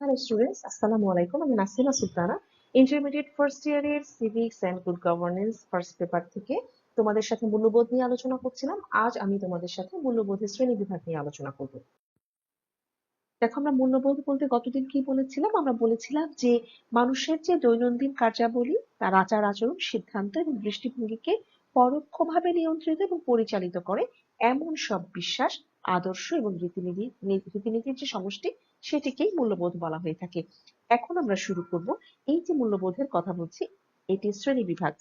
Hello students আসসালামু আলাইকুম আমি নাসিমা সুলতানা ইন্টারমিডিয়েট ফার্স্ট ইয়ারের civics and good governance first paper থেকে তোমাদের সাথে মূল্যবোধ নিয়ে আলোচনা করছিলাম। আজ আমি তোমাদের সাথে মূল্যবোধের শ্রেণি বিভাগ নিয়ে আলোচনা করব। দেখো, আমরা মূল্যবোধ বলতে গতদিন কি বলেছিলাম? আমরা বলেছিলাম যে মানুষের যে দৈনন্দিন কার্যাবলী, তার আচার আচরণ, সিদ্ধান্ত এবং দৃষ্টিভঙ্গিকে পরোক্ষভাবে নিয়ন্ত্রিত এবং পরিচালিত করে, এমন সব বিশ্বাস, আদর্শ এবং রীতিনীতি রীতিনীতির যে সমষ্টি সেটিকেই মূল্যবোধ বলা হয়ে থাকে। এখন আমরা শুরু করব এই যে মূল্যবোধের কথা বলছি, এটি শ্রেণি বিভাগ।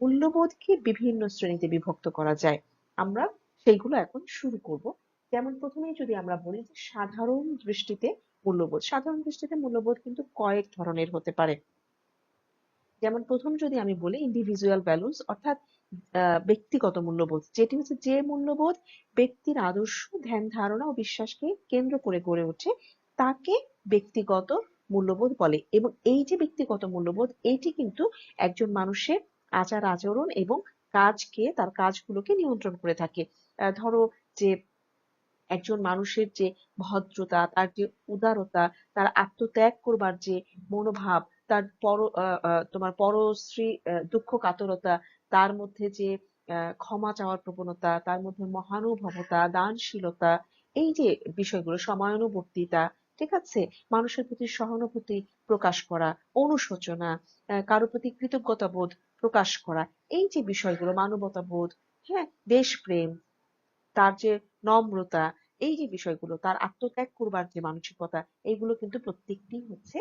মূল্যবোধকে বিভিন্ন শ্রেণীতে বিভক্ত করা যায়। আমরা সেইগুলো এখন শুরু করব। যেমন প্রথমেই যদি আমরা বলি যে সাধারণ দৃষ্টিতে মূল্যবোধ, সাধারণ দৃষ্টিতে মূল্যবোধ কিন্তু কয়েক ধরনের হতে পারে। যেমন প্রথম যদি আমি বলি ইন্ডিভিজুয়াল ভ্যালুস অর্থাৎ ব্যক্তিগত মূল্যবোধ। যেটি হচ্ছে যে মূল্যবোধ ব্যক্তির আদর্শ, ধ্যান, ধারণা ও বিশ্বাসকে কেন্দ্র করে গড়ে ওঠে, তাকে ব্যক্তিগত মূল্যবোধ বলে। এবং এই যে ব্যক্তিগত মূল্যবোধ, এটি কিন্তু একজন মানুষের আচার, আচরণ এবং কাজকে, তার কাজগুলোকে নিয়ন্ত্রণ করে থাকে। ধরো যে একজন মানুষের যে ভদ্রতা, তার যে উদারতা, তার আত্মত্যাগ করবার যে মনোভাব, তার পর তোমার পরশ্রী দুঃখ, কাতরতা তার মধ্যে যে ক্ষমা চাওয়ার প্রবণতা, তার মধ্যে মহানুভবতা, দানশীলতা, এই যে বিষয়গুলো, সময়ানুবর্তিতা, ঠিক আছে? মানুষের প্রতি সহানুভূতি প্রকাশ করা, অনুশোচনা কারও প্রতি কৃতজ্ঞতা বোধ প্রকাশ করা, এই যে বিষয়গুলো মানবতা বোধ হ্যাঁ? দেশপ্রেম, তার যে নম্রতা, এই যে বিষয়গুলো, তার আত্মত্যাগ করবার যে মানসিকতা এইগুলো কিন্তু প্রত্যেকটি হচ্ছে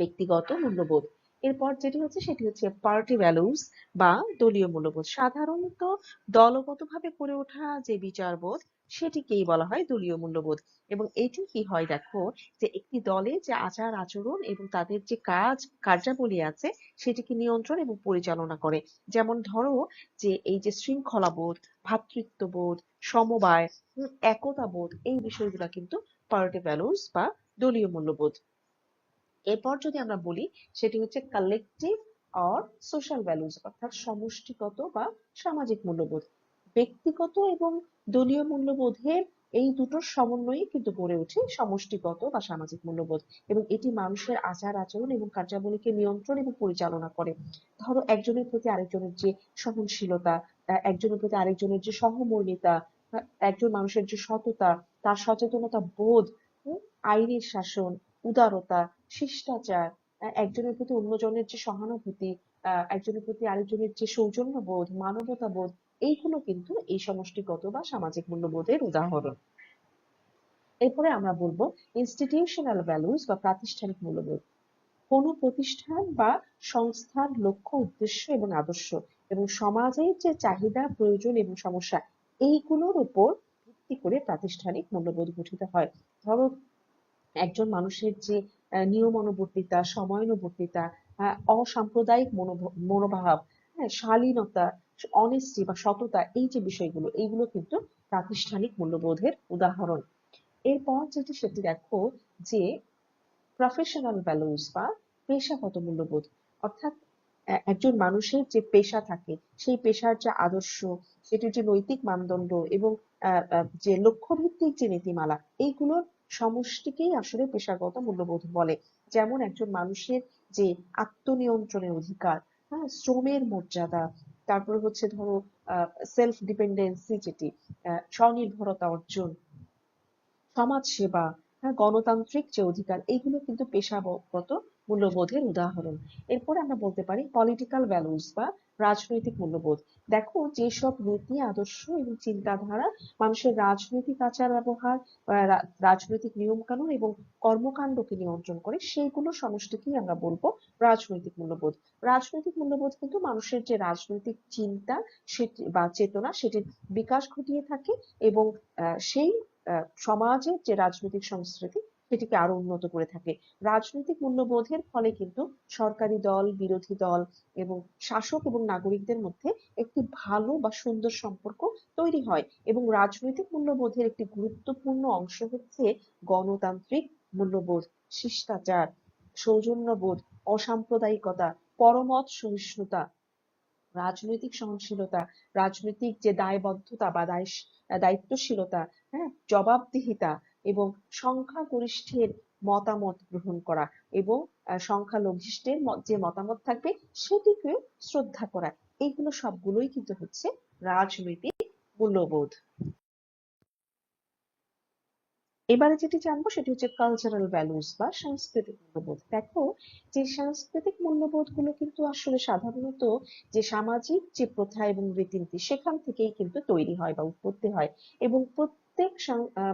ব্যক্তিগত মূল্যবোধ। এরপর যেটি হচ্ছে সেটি হচ্ছে পার্টি ভ্যালুস বা দলীয় মূল্যবোধ। সাধারণত দলগতভাবে করে ওঠা যে বিচারবোধ, সেটিকেই বলা হয় দলীয় মূল্যবোধ। এবং এটি কি হয় দেখো, যে একটি দলে যে আচার আচরণ এবং তাদের যে কাজ, কার্যাবলী আছে, সেটিকে নিয়ন্ত্রণ এবং পরিচালনা করে। যেমন ধরো যে এই যে শৃঙ্খলাবোধ ভ্রাতৃত্ববোধ সমবায়, একতাবোধ, এই বিষয়গুলো কিন্তু পার্টি ভ্যালুস বা দলীয় মূল্যবোধ। এরপর যদি আমরা বলি, সেটি হচ্ছে কালেকটিভ অর সোশ্যাল ভ্যালুজ অর্থাৎ সমষ্টিগত বা সামাজিক মূল্যবোধ। ব্যক্তিগত এবং দলীয় মূল্যবোধের এই দুটোর সমন্বয়ে কিন্তু গড়ে ওঠে সমষ্টিগত বা সামাজিক মূল্যবোধ। এবং এটি মানুষের আচার আচরণ এবং কার্যাবলীকে নিয়ন্ত্রণ এবং পরিচালনা করে। ধরো, একজনের প্রতি আরেকজনের যে সহনশীলতা একজনের প্রতি আরেকজনের যে সহমর্মিতা একজন মানুষের যে সততা, তার সচেতনতা বোধ আইনের শাসন, উদারতা শিষ্টাচার একজনের প্রতি অন্যজনের যে সহানুভূতি একজনের প্রতি আরেকজনের যে সৌজন্যবোধ, মানবতাবোধ, এইগুলো কিন্তু এই সমষ্টিগত বা সামাজিক মূল্যবোধের উদাহরণ। এরপরে আমরা বলব ইনস্টিটিউশনাল ভ্যালুস বা প্রাতিষ্ঠানিক মূল্যবোধ। কোন প্রতিষ্ঠান বা সংস্থার লক্ষ্য, উদ্দেশ্য এবং আদর্শ এবং সমাজের যে চাহিদা, প্রয়োজন এবং সমস্যা, এইগুলোর উপর ভিত্তি করে প্রাতিষ্ঠানিক মূল্যবোধ গঠিত হয়। ধরো, একজন মানুষের যে নিয়মানুবর্তিতা, সময়ানুবর্তিতা অসাম্প্রদায়িক মনোভাব হ্যাঁ শালীনতা অনেস্টি বা সততা, এই যে বিষয়গুলো, এইগুলো কিন্তু প্রাতিষ্ঠানিক মূল্যবোধের উদাহরণ। এরপর যেটি, সেটি দেখো যে প্রফেশনাল ভ্যালুস বা পেশাগত মূল্যবোধ, অর্থাৎ একজন মানুষের যে পেশা থাকে, সেই পেশার যে আদর্শ, সেটির যে নৈতিক মানদণ্ড এবং যে লক্ষ্যভিত্তিক যে নীতিমালা, এইগুলোর সমষ্টিকেই আসলে পেশাগত মূল্যবোধ বলে। যেমন একজন মানুষের যে আত্মনিয়ন্ত্রণের অধিকার হ্যাঁ শ্রমের মর্যাদা, তারপরে হচ্ছে ধরো সেলফ ডিপেন্ডেন্সি যেটি স্বনির্ভরতা অর্জন সমাজ সেবা হ্যাঁ গণতান্ত্রিক যে অধিকার এইগুলো কিন্তু পেশাগত মূল্যবোধের উদাহরণ। এরপরে আমরা বলতে পারি পলিটিক্যাল ভ্যালুস বা রাজনৈতিক মূল্যবোধ। দেখো, যেসব নীতি, আদর্শ এবং চিন্তাধারা মানুষের রাজনৈতিক আচার ব্যবহার রাজনৈতিক নিয়ম কানুন এবং কর্মকাণ্ডকে নিয়ন্ত্রণ করে, সেইগুলো সমষ্টিকেই আমরা বলব রাজনৈতিক মূল্যবোধ। রাজনৈতিক মূল্যবোধ কিন্তু মানুষের যে রাজনৈতিক চিন্তা, সেটি বা চেতনা, সেটির বিকাশ ঘটিয়ে থাকে এবং সেই সমাজের যে রাজনৈতিক সংস্কৃতি সেটিকে আরও উন্নত করে থাকে। রাজনৈতিক মূল্যবোধের ফলে কিন্তু সরকারি দল, বিরোধী দল এবং শাসক এবং নাগরিকদের মধ্যে একটি ভালো বা সুন্দর সম্পর্ক তৈরি হয় এবং রাজনৈতিক মূল্যবোধের একটি গুরুত্বপূর্ণ অংশ হচ্ছে গণতান্ত্রিক মূল্যবোধ, শিষ্টাচার, সৌজন্যবোধ, অসাম্প্রদায়িকতা, পরমত সহিষ্ণুতা, রাজনৈতিক সহনশীলতা, রাজনৈতিক যে দায়বদ্ধতা বা দায় দায়িত্বশীলতা হ্যাঁ জবাবদিহিতা এবং সংখ্যাগরিষ্ঠের মতামত গ্রহণ করা এবং সংখ্যালঘিষ্ঠের যে মতামত থাকবে সেটিকে শ্রদ্ধা করা, এইগুলো সবগুলোই কিন্তু হচ্ছে রাজনৈতিক মূল্যবোধ। এবারে যেটি জানব সেটি হচ্ছে কালচারাল ভ্যালুস বা সাংস্কৃতিক মূল্যবোধ। দেখো, যে সাংস্কৃতিক মূল্যবোধগুলো কিন্তু আসলে সাধারণত যে সামাজিক যে প্রথা এবং রীতিনীতি, সেখান থেকেই কিন্তু তৈরি হয় বা উৎপত্তি হয় এবং প্রত্যেক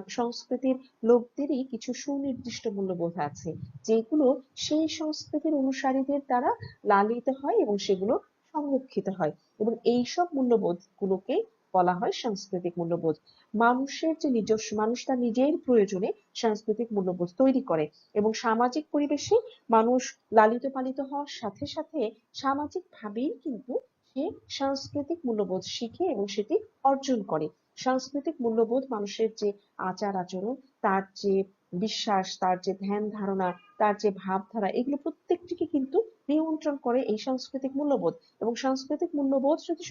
সংস্কৃতির লোকদেরই কিছু সুনির্দিষ্ট মূল্যবোধ আছে, যেগুলো সেই সংস্কৃতির অনুসারীদের দ্বারা লালিত হয় এবং সেগুলো সংরক্ষিত হয়। এবং এইসব মূল্যবোধ গুলোকে বলা হয় সাংস্কৃতিক মূল্যবোধ। মানুষের যে নিজস্ব, মানুষ তার নিজের প্রয়োজনে সাংস্কৃতিক মূল্যবোধ তৈরি করে এবং সামাজিক পরিবেশে মানুষ লালিত পালিত হওয়ার সাথে সাথে সামাজিক ভাবেই কিন্তু সে সাংস্কৃতিক মূল্যবোধ শিখে এবং সেটি অর্জন করে। সাংস্কৃতিক মূল্যবোধ মানুষের যে আচার আচরণ, তার যে বিশ্বাস, তার যে ধ্যান ধারণা, তার যে ভাবধারা, এগুলো প্রত্যেকটিকে কিন্তু নিয়ন্ত্রণ করে এই সাংস্কৃতিক মূল্যবোধ। এবং সাংস্কৃতিক মূল্যবোধ যদি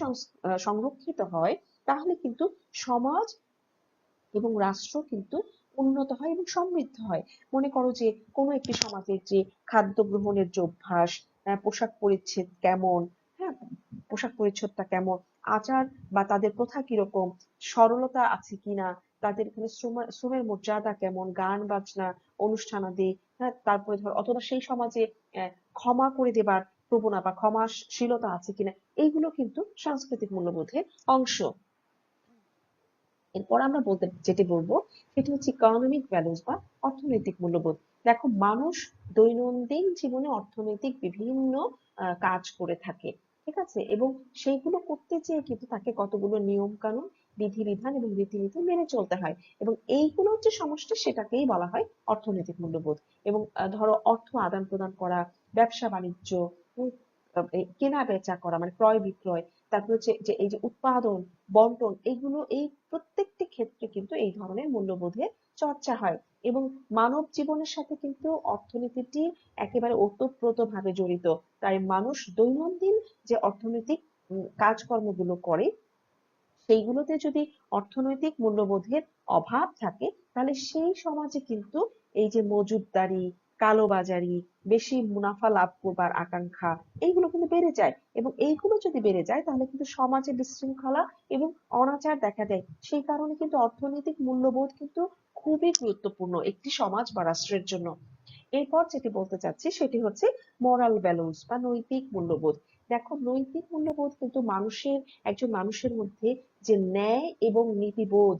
সংরক্ষিত হয়, তাহলে কিন্তু সমাজ এবং রাষ্ট্র কিন্তু উন্নত হয় এবং সমৃদ্ধ হয়। মনে করো যে কোনো একটি সমাজের যে খাদ্য গ্রহণের যে অভ্যাস পোশাক পরিচ্ছেদ কেমন হ্যাঁ? পোশাক পরিচ্ছদটা কেমন? আচার বা তাদের প্রথা কীরকম? সরলতা আছে কিনা? তাদের এখানে শ্রমের মর্যাদা কেমন? গান, বাজনা অনুষ্ঠানাদি হ্যাঁ তারপরে ধর, অথবা সেই সমাজে ক্ষমা করে দেবার প্রবণতা বা ক্ষমাশীলতা আছে কিনা? এইগুলো কিন্তু সাংস্কৃতিক মূল্যবোধের অংশ। এরপর আমরা বলতে, যেটি বলব, সেটি হচ্ছে ইকোনমিক ভ্যালুস বা অর্থনৈতিক মূল্যবোধ। দেখো, মানুষ দৈনন্দিন জীবনে অর্থনৈতিক বিভিন্ন কাজ করে থাকে। ঠিক আছে? এবং সেইগুলো করতে চেয়ে কিন্তু তাকে কতগুলো নিয়ম কানুন বিধিবিধান এবং রীতিনীতি মেনে চলতে হয়। এবং এইগুলোর যে সমষ্টি সেটাকেই বলা হয় অর্থনৈতিক মূল্যবোধ। এবং ধরো অর্থ আদান প্রদান করা, ব্যবসা বাণিজ্য কেনা বেচা করা মানে ক্রয় বিক্রয়, তারপর হচ্ছে যে এই যে উৎপাদন, বন্টন, এইগুলো এই প্রত্যেকটি ক্ষেত্রে কিন্তু এই ধরনের মূল্যবোধের চর্চা হয়। এবং মানব জীবনের সাথে কিন্তু অর্থনীতিটি একেবারে ওতপ্রোতভাবে জড়িত। তাই মানুষ দৈনন্দিন যে অর্থনৈতিক কাজকর্মগুলো করে, সেইগুলোতে যদি অর্থনৈতিক মূল্যবোধের অভাব থাকে, তাহলে সেই সমাজে কিন্তু এই যে মজুতদারি, কালোবাজারি, বেশি মুনাফা লাভ করবার আকাঙ্ক্ষা, এইগুলো কিন্তু বেড়ে যায়। এবং এইগুলো যদি বেড়ে যায়, তাহলে কিন্তু সমাজে বিশৃঙ্খলা এবং অনাচার দেখা দেয়। সেই কারণে কিন্তু অর্থনৈতিক মূল্যবোধ কিন্তু খুবই গুরুত্বপূর্ণ একটি সমাজ বা রাষ্ট্রের জন্য। এরপর যেটি বলতে চাচ্ছি, সেটি হচ্ছে মোরাল ভ্যালুস বা নৈতিক মূল্যবোধ। দেখো, নৈতিক মূল্যবোধ কিন্তু মানুষের, একজন মানুষের মধ্যে যে ন্যায় এবং নীতিবোধ,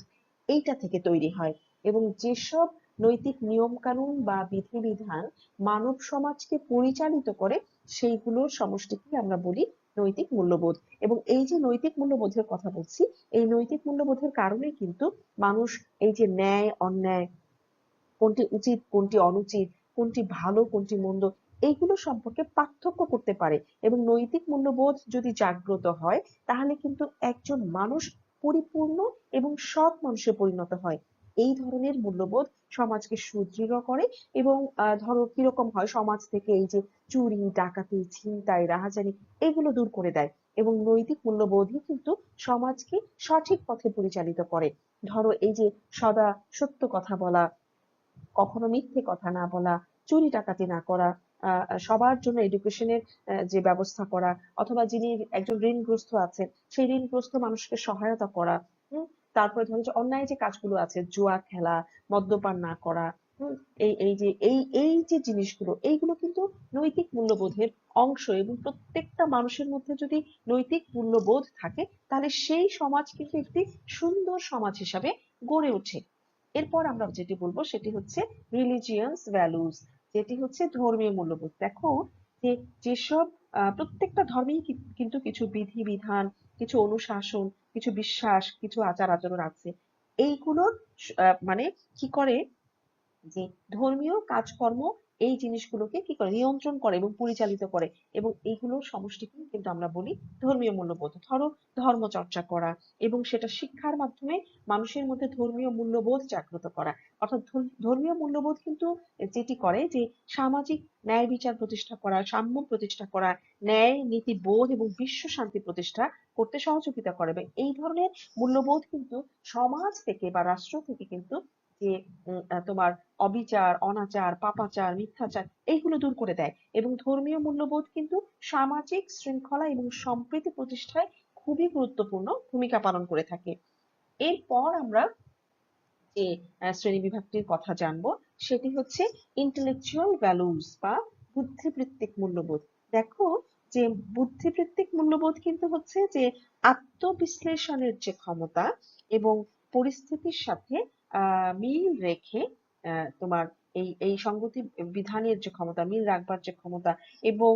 এইটা থেকে তৈরি হয়। এবং যেসব নৈতিক নিয়ম কানুন বা বিধিবিধান মানব সমাজকে পরিচালিত করে, সেইগুলোর সমষ্টিকে আমরা বলি নৈতিক মূল্যবোধ। এবং এই যে নৈতিক মূল্যবোধের কথা বলছি, এই নৈতিক মূল্যবোধের কারণে কিন্তু মানুষ এই যে ন্যায়, অন্যায়, কোনটি উচিত, কোনটি অনুচিত, কোনটি ভালো, কোনটি মন্দ, এইগুলো সম্পর্কে পার্থক্য করতে পারে। এবং নৈতিক মূল্যবোধ যদি জাগ্রত হয়, তাহলে কিন্তু একজন মানুষ পরিপূর্ণ এবং সৎ মানুষে পরিণত হয়। এই ধরনের মূল্যবোধ সমাজকে সুদৃঢ় করে এবং ধরো কীরকম হয়, সমাজ থেকে এই যে চুরি, ডাকাতি, ছিনতাই, রাহাজানি এগুলো দূর করে দেয় এবং নৈতিক মূল্যবোধই কিন্তু সমাজকে সঠিক পথে পরিচালিত করে। ধরো এই যে সদা সত্য কথা বলা, কখনো মিথ্যে কথা না বলা, চুরি, ডাকাতি না করা সবার জন্য এডুকেশনের যে ব্যবস্থা করা, অথবা যিনি একজন ঋণগ্রস্ত আছেন, সেই ঋণগ্রস্ত মানুষকে সহায়তা করা তারপরে ধরো যে অন্যায় যে কাজগুলো আছে, জুয়া খেলা, মদ্যপান না করা এই এই যে, এই এই যে জিনিসগুলো, এইগুলো কিন্তু নৈতিক মূল্যবোধের অংশ এবং প্রত্যেকটা মানুষের মধ্যে যদি নৈতিক মূল্যবোধ থাকে, তাহলে সেই সমাজ কিন্তু একটি সুন্দর সমাজ হিসাবে গড়ে ওঠে। এরপর আমরা যেটি বলব সেটি হচ্ছে রিলিজিয়াস ভ্যালুস যেটি হচ্ছে ধর্মীয় মূল্যবোধ। দেখো যে যেসব প্রত্যেকটা ধর্মেই কিন্তু কিছু বিধি বিধান কিছু অনুশাসন কিছু বিশ্বাস কিছু আচার আচরণ আছে। আহ, মানে কি করে? যে ধর্মীয় কাজকর্ম এই জিনিসগুলোকে কি করে? নিয়ন্ত্রণ করে এবং পরিচালিত করে। এবং এইগুলোর সমষ্টিকেই কিন্তু আমরা বলি ধর্মীয় মূল্যবোধ। ধরো ধর্ম চর্চা করা এবং সেটা শিক্ষার মাধ্যমে মানুষের মধ্যে ধর্মীয় মূল্যবোধ জাগ্রত করা। অর্থাৎ ধর্মীয় মূল্যবোধ কিন্তু যেটি করে যে সামাজিক ন্যায় বিচার প্রতিষ্ঠা করা সাম্য প্রতিষ্ঠা করা ন্যায় নীতি বোধ এবং বিশ্ব শান্তি প্রতিষ্ঠা করতে সহযোগিতা করে এবং এই ধরনের মূল্যবোধ কিন্তু সমাজ থেকে বা রাষ্ট্র থেকে কিন্তু যে তোমার অবিচার, অনাচার, পাপাচার, মিথ্যাচার এইগুলো দূর করে দেয় এবং ধর্মীয় মূল্যবোধ কিন্তু সামাজিক শৃঙ্খলা এবং সম্প্রীতি প্রতিষ্ঠায় খুবই গুরুত্বপূর্ণ ভূমিকা পালন করে থাকে। এরপর আমরা যে শ্রেণি বিভাগটির কথা জানব সেটি হচ্ছে ইন্টেলেকচুয়াল ভ্যালুস বা বুদ্ধিবৃত্তিক মূল্যবোধ। দেখো যে বুদ্ধিবৃত্তিক মূল্যবোধ কিন্তু হচ্ছে যে আত্মবিশ্লেষণের যে ক্ষমতা এবং পরিস্থিতির সাথে মিল রেখে তোমার এই এই সঙ্গতি বিধানের যে ক্ষমতা, মিল রাখবার যে ক্ষমতা এবং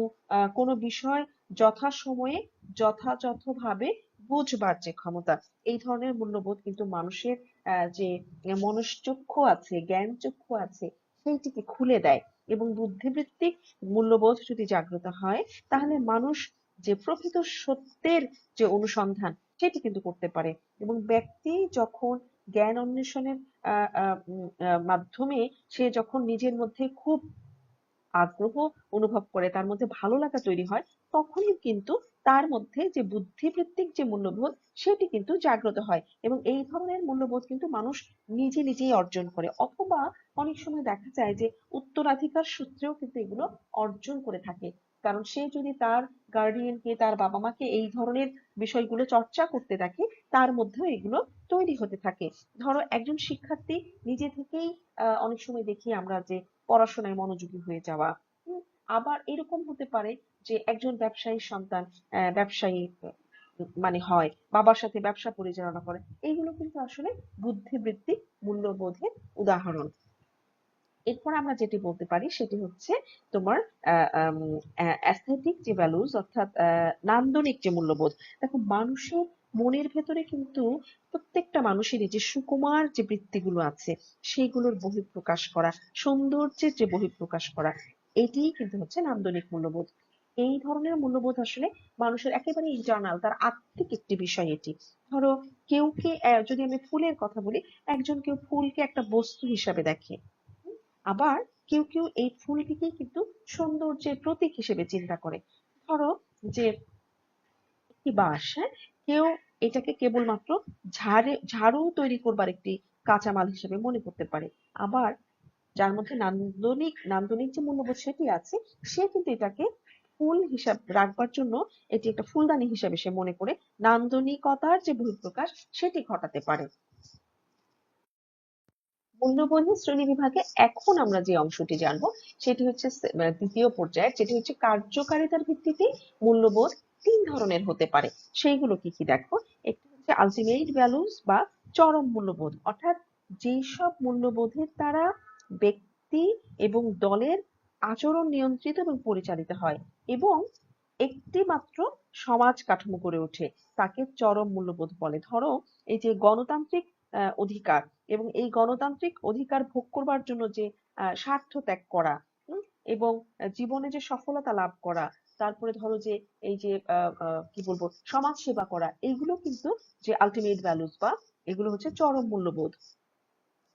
কোনো বিষয় যথাসময়ে যথাযথভাবে বুঝবার যে ক্ষমতা, এই ধরনের মূল্যবোধ কিন্তু মানুষের যে মনশ্চক্ষু আছে জ্ঞান চক্ষু আছে, সেইটিকে খুলে দেয়। এবং বুদ্ধিবৃত্তিক মূল্যবোধ যদি জাগ্রত হয়, তাহলে মানুষ যে প্রকৃত সত্যের যে অনুসন্ধান, সেটি কিন্তু করতে পারে। এবং ব্যক্তি যখন জ্ঞান অন্বেষণের মাধ্যমে সে যখন নিজের মধ্যে খুব আগ্রহ অনুভব করে, তার মধ্যে ভালো লাগা তৈরি হয়, তখনই কিন্তু তার মধ্যে যে বুদ্ধিবৃত্তিক যে মূল্যবোধ, সেটি কিন্তু জাগ্রত হয় এবং এই ধরনের মূল্যবোধ কিন্তু মানুষ নিজে নিজেই অর্জন করে। অথবা অনেক সময় দেখা যায় যে উত্তরাধিকার সূত্রেও কিন্তু এগুলো অর্জন করে থাকে। কারণ সে যদি তার গার্ডিয়ানকে তার বাবা মাকে এই ধরনের বিষয়গুলো চর্চা করতে থাকে, তার মধ্যেও এগুলো তৈরি হতে থাকে। ধরো একজন শিক্ষার্থী নিজে থেকেই অনেক সময় দেখি আমরা যে পড়াশোনায় মনোযোগী হয়ে যাওয়া। আবার এরকম হতে পারে যে একজন ব্যবসায়ী সন্তান ব্যবসায়ী মানে হয়, বাবার সাথে ব্যবসা পরিচালনা করে, এইগুলো কিন্তু আসলে বুদ্ধিবৃত্তিক মূল্যবোধের উদাহরণ। এরপর আমরা যেটি বলতে পারি সেটি হচ্ছে তোমার অ্যাস্থেটিক যে ভ্যালুস অর্থাৎ নান্দনিক যে মূল্যবোধ। দেখো, মানুষের মনের ভেতরে কিন্তু প্রত্যেকটা মানুষেরই যে সুকুমার যে বৃত্তিগুলো আছে, সেইগুলোর বহিঃপ্রকাশ করা, সৌন্দর্যের যে বহিঃপ্রকাশ করা, এটিই কিন্তু হচ্ছে নান্দনিক মূল্যবোধ। এই ধরনের মূল্যবোধ আসলে মানুষের একেবারে ইন্টারনাল তার আত্মিক একটি বিষয় এটি। ধরো, কেউ কে যদি আমি ফুলের কথা বলি, একজন কেউ ফুলকে একটা বস্তু হিসাবে দেখে। আবার কেউ কেউ এই ফুলটিকেই কিন্তু সৌন্দর্যের প্রতীক হিসেবে চিন্তা করে। ধরো যে একটি বাঁশ হ্যাঁ? কেউ এটাকে কেবলমাত্র ঝাড়ে, ঝাড়ু তৈরি করবার একটি কাঁচামাল হিসেবে মনে করতে পারে। আবার যার মধ্যে নান্দনিক নান্দনিক যে মূল্যবোধ সেটি আছে, সে কিন্তু এটাকে ফুল হিসাব রাখবার জন্য এটি একটা ফুলদানি হিসাবে সে মনে করে নান্দনিকতার যে বহিঃপ্রকাশ সেটি ঘটাতে পারে। মূল্যবোধের শ্রেণি বিভাগে এখন আমরা যে অংশটি জানব, সেটি হচ্ছে দ্বিতীয় পর্যায়ের, যেটি হচ্ছে কার্যকারিতার ভিত্তিতে মূল্যবোধ তিন ধরনের হতে পারে। সেইগুলো কি কি দেখো? একটি হচ্ছে আলটিমেট ভ্যালুস বা চরম মূল্যবোধ। অর্থাৎ যেসব মূল্যবোধের দ্বারা ব্যক্তি এবং দলের আচরণ নিয়ন্ত্রিত এবং পরিচালিত হয় এবং একটি মাত্র সমাজ কাঠামো গড়ে ওঠে। তাকে চরম মূল্যবোধ বলে। ধরো, এই যে গণতান্ত্রিক অধিকার এবং এই গণতান্ত্রিক অধিকার ভোগ করবার জন্য যে স্বার্থ ত্যাগ করা এবং জীবনে যে সফলতা লাভ করা, তারপরে ধরো যে এই যে কি বলব, সমাজ সেবা করা, এইগুলো কিন্তু যে আলটিমেট ভ্যালুস বা এগুলো হচ্ছে চরম মূল্যবোধ।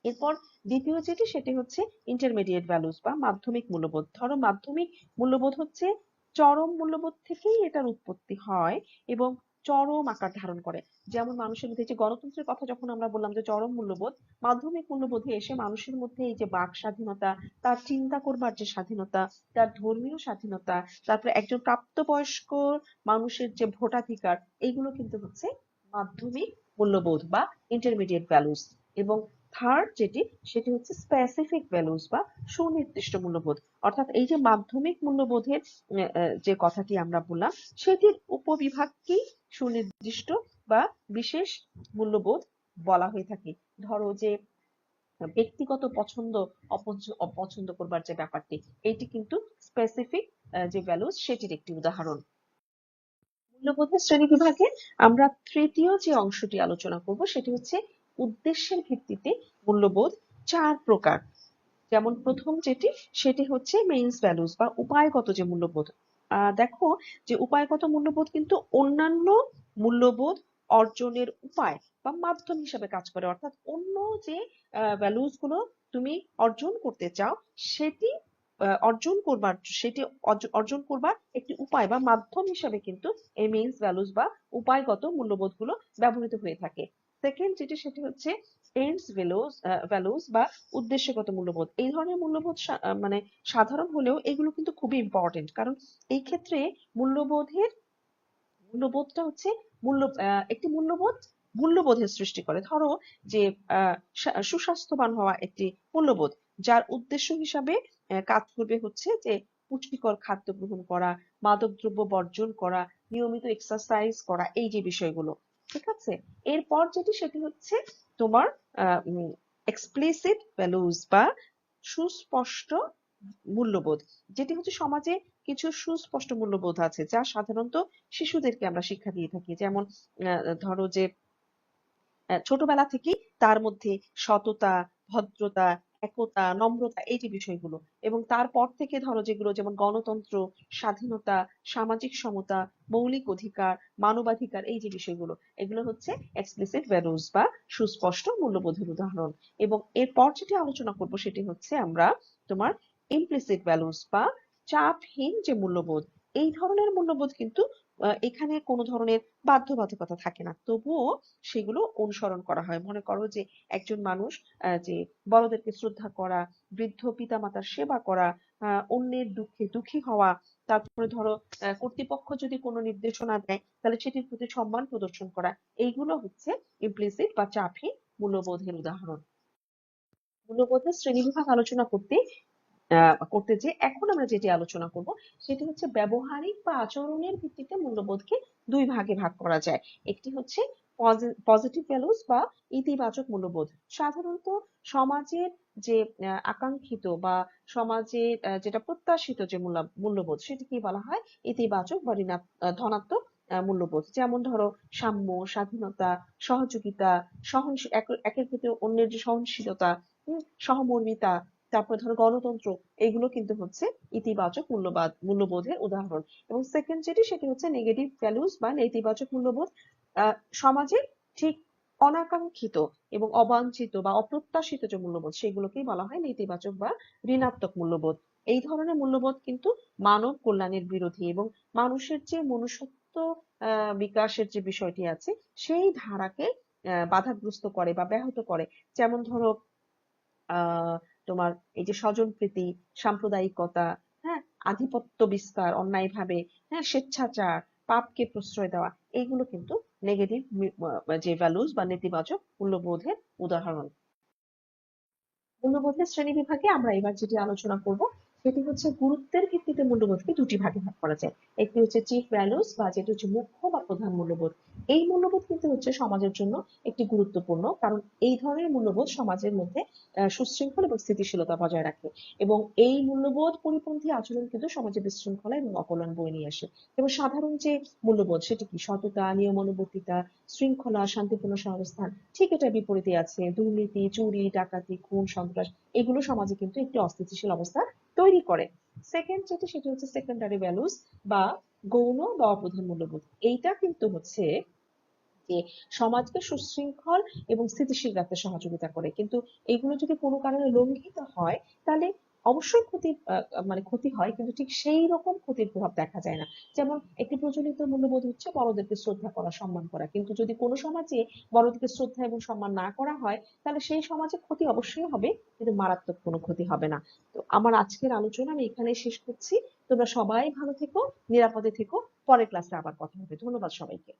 এরপর দ্বিতীয় যেটি, সেটি হচ্ছে ইন্টারমিডিয়েট ভ্যালুস বা মাধ্যমিক মূল্যবোধ। ধরো, মাধ্যমিক মূল্যবোধ হচ্ছে চরম মূল্যবোধ থেকেই এটার উৎপত্তি হয় এবং চরম আকার ধারণ করে। যেমন মানুষের মধ্যে যে গণতন্ত্রের কথা যখন আমরা বললাম যে চরম মূল্যবোধ, মাধ্যমিক মূল্যবোধে এসে মানুষের মধ্যে এই যে বাক স্বাধীনতা, তার চিন্তা করবার যে স্বাধীনতা, তার ধর্মীয় স্বাধীনতা, তারপরে একজন প্রাপ্তবয়স্ক মানুষের যে ভোটাধিকার এইগুলো কিন্তু হচ্ছে মাধ্যমিক মূল্যবোধ বা ইন্টারমিডিয়েট ভ্যালুস এবং থার্ড যেটি, সেটি হচ্ছে স্পেসিফিক ভ্যালুস বা সুনির্দিষ্ট মূল্যবোধ। অর্থাৎ এই যে মাধ্যমিক মূল্যবোধের যে কথাটি আমরা বললাম, সেটির উপবিভাগকেই সুনির্দিষ্ট বা বিশেষ মূল্যবোধ বলা হয়ে থাকে। ধরো যে ব্যক্তিগত পছন্দ অপছন্দ করবার যে ব্যাপারটি, এটি কিন্তু স্পেসিফিক যে ভ্যালুস সেটির একটি উদাহরণ। মূল্যবোধের শ্রেণি বিভাগে আমরা তৃতীয় যে অংশটি আলোচনা করব, সেটি হচ্ছে উদ্দেশ্যের ভিত্তিতে মূল্যবোধ চার প্রকার। যেমন প্রথম যেটি, সেটি হচ্ছে মেইনস ভ্যালুস বা উপায়গত যে মূল্যবোধ। দেখো যে উপায়গত মূল্যবোধ কিন্তু অন্যান্য মূল্যবোধ অর্জনের উপায় বা মাধ্যম হিসাবে কাজ করে। অর্থাৎ অন্য যে ভ্যালুসগুলো তুমি অর্জন করতে চাও, সেটি অর্জন করবার, সেটি অর্জন করবার একটি উপায় বা মাধ্যম হিসাবে কিন্তু এই মেইনস ভ্যালুস বা উপায়গত মূল্যবোধগুলো ব্যবহৃত হয়ে থাকে। সেকেন্ড যেটি, সেটি হচ্ছে এন্ডস ভ্যালুস ভ্যালুস বা উদ্দেশ্যগত মূল্যবোধ। এই ধরনের মূল্যবোধ মানে সাধারণ হলেও এগুলো কিন্তু খুবই ইম্পর্টেন্ট কারণ এই ক্ষেত্রে মূল্যবোধের, মূল্যবোধটা হচ্ছে মূল্য একটি মূল্যবোধ মূল্যবোধের সৃষ্টি করে। ধরো যে সুস্বাস্থ্যবান হওয়া একটি মূল্যবোধ, যার উদ্দেশ্য হিসাবে কাজ করবে হচ্ছে যে পুষ্টিকর খাদ্য গ্রহণ করা, মাদকদ্রব্য বর্জন করা, নিয়মিত এক্সারসাইজ করা, এই যে বিষয়গুলো, ঠিক আছে? এরপর যেটি সেটি হচ্ছে তোমার এক্সপ্লিসিট ভ্যালুজ বা সুস্পষ্ট মূল্যবোধ, যেটি হচ্ছে সমাজে কিছু সুস্পষ্ট মূল্যবোধ আছে, যা সাধারণত শিশুদেরকে আমরা শিক্ষা দিয়ে থাকি। যেমন ধরো যে ছোটবেলা থেকেই তার মধ্যে সততা, ভদ্রতা একতা, নম্রতা, এই যে বিষয়গুলো। এবং তারপর থেকে ধরো যেগুলো, যেমন গণতন্ত্র, স্বাধীনতা, সামাজিক সমতা, মৌলিক অধিকার, মানবাধিকার, এই যে বিষয়গুলো, এগুলো হচ্ছে এক্সপ্লিসিট ভ্যালুজ বা সুস্পষ্ট মূল্যবোধের উদাহরণ। এবং এরপর যেটি আলোচনা করব সেটি হচ্ছে আমরা তোমার ইমপ্লিসিট ভ্যালুজ বা চাপহীন যে মূল্যবোধ, এই ধরনের মূল্যবোধ কিন্তু এখানে কোনো ধরনের বাধ্যবাধকতা থাকে না। তবুও সেগুলো অনুসরণ করা হয়। মনে করো যে একজন মানুষ যে বড়দেরকে শ্রদ্ধা করা, বৃদ্ধ পিতামাতার সেবা করা অন্যের দুঃখে দুঃখী হওয়া, তারপরে ধরো কর্তৃপক্ষ যদি কোনো নির্দেশনা দেয়, তাহলে সেটির প্রতি সম্মান প্রদর্শন করা, এইগুলো হচ্ছে ইমপ্লিসিট বা চাপহীন মূল্যবোধের উদাহরণ। মূল্যবোধের শ্রেণীবিভাগ আলোচনা করতে করতে যে এখন আমরা যেটি আলোচনা করব সেটি হচ্ছে ব্যবহারিক বা আচরণের ভিত্তিতে মূল্যবোধকে দুই ভাগে ভাগ করা যায়। একটি হচ্ছে পজিটিভ ভ্যালুস বা ইতিবাচক মূল্যবোধ। সাধারণত সমাজের যে আকাঙ্ক্ষিত বা সমাজের আহ, যেটা প্রত্যাশিত যে মূল্য- মূল্যবোধ সেটিকে বলা হয় ইতিবাচক বা ধনাত্মক মূল্যবোধ। যেমন ধরো সাম্য স্বাধীনতা সহযোগিতা সহনশীল একের প্রতি অন্যের যে সহনশীলতা হুম, সহমর্মিতা তারপর ধরো গণতন্ত্র, এগুলো কিন্তু হচ্ছে ইতিবাচক মূল্যবাদ, মূল্যবোধের উদাহরণ। এবং সেকেন্ড যেটি, সেটি হচ্ছে নেগেটিভ ভ্যালুস বা নেতিবাচক মূল্যবোধ সমাজে ঠিক অনাকাঙ্ক্ষিত এবং অবাঞ্ছিত বা অপ্রত্যাশিত যে মূল্যবোধ, সেগুলোকেই বলা হয় নেতিবাচক বা ঋণাত্মক মূল্যবোধ। এই ধরনের মূল্যবোধ কিন্তু মানব কল্যাণের বিরোধী এবং মানুষের যে মনুষ্যত্ব বিকাশের যে বিষয়টি আছে, সেই ধারাকে বাধাগ্রস্ত করে বা ব্যাহত করে। যেমন ধরো, আহ তোমার এই যে স্বজনপ্রীতি সাম্প্রদায়িকতা হ্যাঁ আধিপত্য বিস্তার অন্যায় ভাবে হ্যাঁ স্বেচ্ছাচার, পাপকে প্রশ্রয় দেওয়া, এইগুলো কিন্তু নেগেটিভ যে ভ্যালুজ বা নেতিবাচক মূল্যবোধের উদাহরণ। মূল্যবোধের শ্রেণি বিভাগে আমরা এবার যেটি আলোচনা করব সেটি হচ্ছে গুরুত্বের ভিত্তিতে মূল্যবোধকে দুটি ভাগে ভাগ করা যায়। একটি হচ্ছে চিফ ভ্যালুস বা যেটি হচ্ছে মুখ্য বা প্রধান মূল্যবোধ। এই মূল্যবোধ কিন্তু হচ্ছে সমাজের জন্য একটি গুরুত্বপূর্ণ, কারণ এই ধরনের মূল্যবোধ সমাজের মধ্যে সুশৃঙ্খল এবং স্থিতিশীলতা বজায় রাখে। এবং এই মূল্যবোধ পরিপন্থী আচরণ কিন্তু সমাজে বিশৃঙ্খলা এবং অকল্যাণ বয়ে নিয়ে আসে। এবং সাধারণ যে মূল্যবোধ, সেটি কি? সততা, নিয়মানুবর্তিতা, শৃঙ্খলা, শান্তিপূর্ণ সংস্থান, ঠিক এটা বিপরীতে আছে দুর্নীতি, চুরি, ডাকাতি, খুন, সন্ত্রাস, এগুলো সমাজে কিন্তু একটি অস্থিতিশীল অবস্থা তৈরি করে। সেকেন্ড যেটি, সেটি হচ্ছে সেকেন্ডারি ভ্যালুস বা গৌণ বা অপ্রধান মূল্যবোধ। এইটা কিন্তু হচ্ছে যে সমাজকে সুশৃঙ্খল এবং স্থিতিশীল রাখতে সহযোগিতা করে। কিন্তু এগুলো যদি কোনো কারণে লঙ্ঘিত হয়, তাহলে অবশ্যই ক্ষতি মানে ক্ষতি হয়, কিন্তু ঠিক সেই রকম ক্ষতির প্রভাব দেখা যায় না। যেমন একটি প্রচলিত মূল্যবোধ হচ্ছে বড়দেরকে শ্রদ্ধা করা, সম্মান করা। কিন্তু যদি কোনো সমাজে বড়দেরকে শ্রদ্ধা এবং সম্মান না করা হয়, তাহলে সেই সমাজে ক্ষতি অবশ্যই হবে, কিন্তু মারাত্মক কোনো ক্ষতি হবে না। তো আমার আজকের আলোচনা আমি এখানে শেষ করছি। তোমরা সবাই ভালো থেকো, নিরাপদে থেকো। পরের ক্লাসে আবার কথা হবে। ধন্যবাদ সবাইকে।